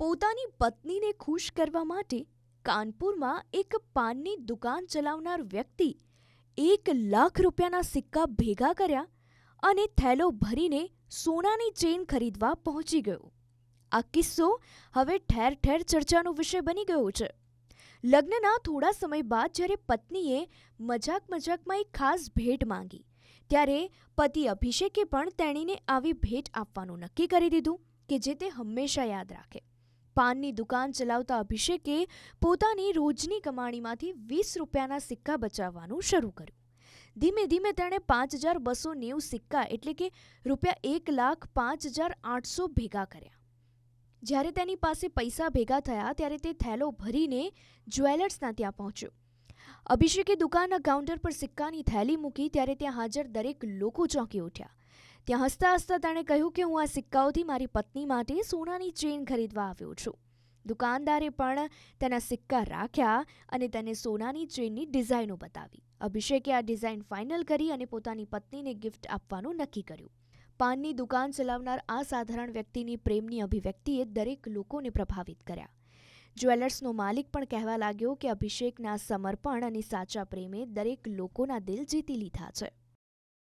પોતાની પત્નીને ખુશ કરવા માટે કાનપુરમાં એક પાનની દુકાન ચલાવનાર વ્યક્તિ એક લાખ રૂપિયાના સિક્કા ભેગા કર્યા અને થેલો ભરીને સોનાની ચેન ખરીદવા પહોંચી ગયો. આ કિસ્સો હવે ઠેર ઠેર ચર્ચાનો વિષય બની ગયો છે. લગ્નના થોડા સમય બાદ જ્યારે પત્નીએ મજાક મજાકમાં એક ખાસ ભેટ માંગી, ત્યારે પતિ અભિષેકે પણ તેણીને આવી ભેટ આપવાનું નક્કી કરી દીધું, કે જે તે હંમેશા યાદ રાખે. પાનની દુકાન ચલાવતા અભિષેકે પોતાની રોજની કમાણીમાંથી વીસ રૂપિયાના સિક્કા બચાવવાનું શરૂ કર્યું. ધીમે ધીમે તેણે પાંચ હજાર બસો નેવું સિક્કા એટલે કે રૂપિયા એક લાખ પાંચ હજાર આઠસો ભેગા કર્યા. જ્યારે તેની પાસે પૈસા ભેગા થયા ત્યારે તે થેલો ભરીને જ્વેલર્સના ત્યાં પહોંચ્યો. અભિષેકે દુકાનના કાઉન્ટર પર સિક્કાની થેલી મૂકી ત્યારે ત્યાં હાજર દરેક લોકો ચોંકી ઉઠ્યા. ત્યાં હસતા હસતા તેણે કહ્યું કે હું આ સિક્કાઓથી મારી પત્ની માટે સોનાની ચેન ખરીદવા આવ્યો છું. દુકાનદારે પણ તેના સિક્કા રાખ્યા અને તેને સોનાની ચેનની ડિઝાઇનો બતાવી. અભિષેકે આ ડિઝાઇન ફાઇનલ કરી અને પોતાની પત્નીને ગિફ્ટ આપવાનું નક્કી કર્યું. પાનની દુકાન ચલાવનાર આ સાધારણ વ્યક્તિની પ્રેમની અભિવ્યક્તિએ દરેક લોકોને પ્રભાવિત કર્યા. જ્વેલર્સનો માલિક પણ કહેવા લાગ્યો કે અભિષેકના સમર્પણ અને સાચા પ્રેમે દરેક લોકોના દિલ જીતી લીધા છે.